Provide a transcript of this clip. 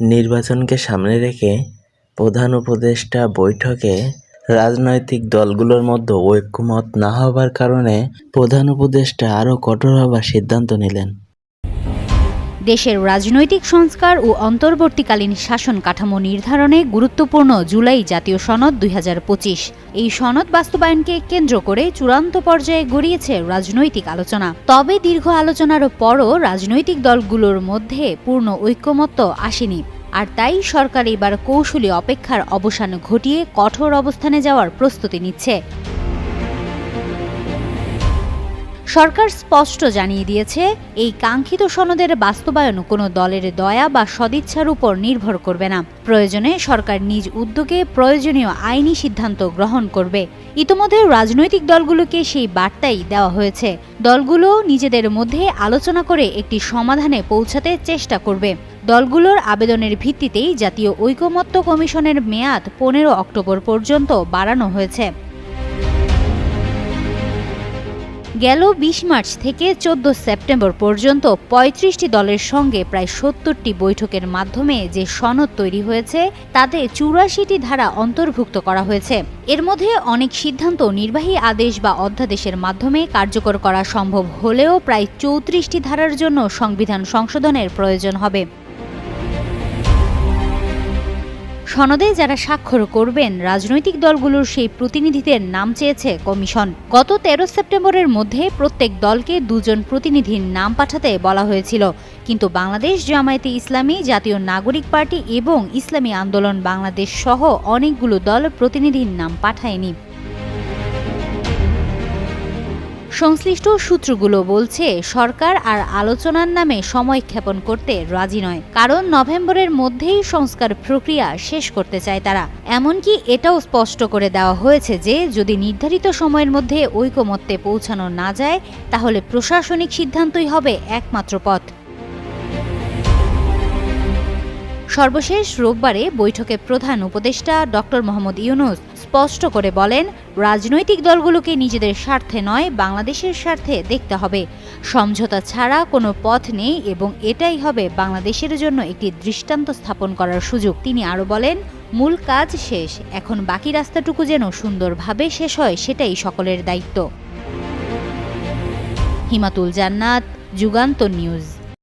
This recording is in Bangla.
নির্বাচনকে সামনে রেখে প্রধান উপদেষ্টা বৈঠকে রাজনৈতিক দলগুলোর মধ্যে ঐক্যমত না হবার কারণে প্রধান উপদেষ্টা আরও কঠোর হবার সিদ্ধান্ত নিলেন। দেশের রাজনৈতিক সংস্কার ও অন্তর্বর্তীকালীন শাসন কাঠামো নির্ধারণে গুরুত্বপূর্ণ জুলাই জাতীয় সনদ দুই হাজার পঁচিশ। এই সনদ বাস্তবায়নকে কেন্দ্র করে চূড়ান্ত পর্যায়ে গড়িয়েছে রাজনৈতিক আলোচনা। তবে দীর্ঘ আলোচনার পরও রাজনৈতিক দলগুলোর মধ্যে পূর্ণ ঐক্যমত্য আসেনি। আর তাই সরকার এবার কৌশলী অপেক্ষার অবসান ঘটিয়ে কঠোর অবস্থানে যাওয়ার প্রস্তুতি নিচ্ছে। সরকার স্পষ্ট জানিয়ে দিয়েছে, এই কাঙ্ক্ষিত সনদের বাস্তবায়ন কোনো দলের দয়া বা সদিচ্ছার উপর নির্ভর করবে না। প্রয়োজনে সরকার নিজ উদ্যোগে প্রয়োজনীয় আইনি সিদ্ধান্ত গ্রহণ করবে। ইতোমধ্যে রাজনৈতিক দলগুলোকে সেই বার্তাই দেওয়া হয়েছে। দলগুলো নিজেদের মধ্যে আলোচনা করে একটি সমাধানে পৌঁছাতে চেষ্টা করবে। দলগুলোর আবেদনের ভিত্তিতেই জাতীয় ঐকমত্য কমিশনের মেয়াদ পনেরো অক্টোবর পর্যন্ত বাড়ানো হয়েছে। গেল বিশ মার্চ থেকে চোদ্দ সেপ্টেম্বর পর্যন্ত পঁয়ত্রিশটি দলের সঙ্গে প্রায় সত্তরটি বৈঠকের মাধ্যমে যে সনদ তৈরি হয়েছে, তাতে চুরাশিটি ধারা অন্তর্ভুক্ত করা হয়েছে। এর মধ্যে অনেক সিদ্ধান্ত নির্বাহী আদেশ বা অধ্যাদেশের মাধ্যমে কার্যকর করা সম্ভব হলেও প্রায় চৌত্রিশটি ধারার জন্য সংবিধান সংশোধনের প্রয়োজন হবে। সনদে যারা স্বাক্ষর করবেন, রাজনৈতিক দলগুলোর সেই প্রতিনিধিদের নাম চেয়েছে কমিশন। গত তেরো সেপ্টেম্বরের মধ্যে প্রত্যেক দলকে দুজন প্রতিনিধির নাম পাঠাতে বলা হয়েছিল। কিন্তু বাংলাদেশ জামায়াতে ইসলামী, জাতীয় নাগরিক পার্টি এবং ইসলামী আন্দোলন বাংলাদেশ সহ অনেকগুলো দল প্রতিনিধির নাম পাঠায়নি। সংশ্লিষ্ট সূত্রগুলো বলছে, সরকার আর আলোচনার নামে সময় ক্ষেপণ করতে রাজি নয়। কারণ নভেম্বরের মধ্যেই সংস্কার প্রক্রিয়া শেষ করতে চায় তারা। এমনকি এটাও স্পষ্ট করে দেওয়া হয়েছে যে, যদি নির্ধারিত সময়ের মধ্যে ঐকমত্যে পৌঁছানো না যায়, তাহলে প্রশাসনিক সিদ্ধান্তই হবে একমাত্র পথ। সর্বশেষ রোববারে বৈঠকে প্রধান উপদেষ্টা ডক্টর মোহাম্মদ ইউনুস স্পষ্ট করে বলেন, রাজনৈতিক দলগুলোকে নিজেদের স্বার্থে নয়, বাংলাদেশের স্বার্থে দেখতে হবে। সমঝোতা ছাড়া কোনো পথ নেই এবং এটাই হবে বাংলাদেশের জন্য একটি দৃষ্টান্ত স্থাপন করার সুযোগ। তিনি আরও বলেন, মূল কাজ শেষ, এখন বাকি রাস্তাটুকু যেন সুন্দরভাবে শেষ হয় সেটাই সকলের দায়িত্ব। হিমাতুল জান্নাত যুগান্ত নিউজ।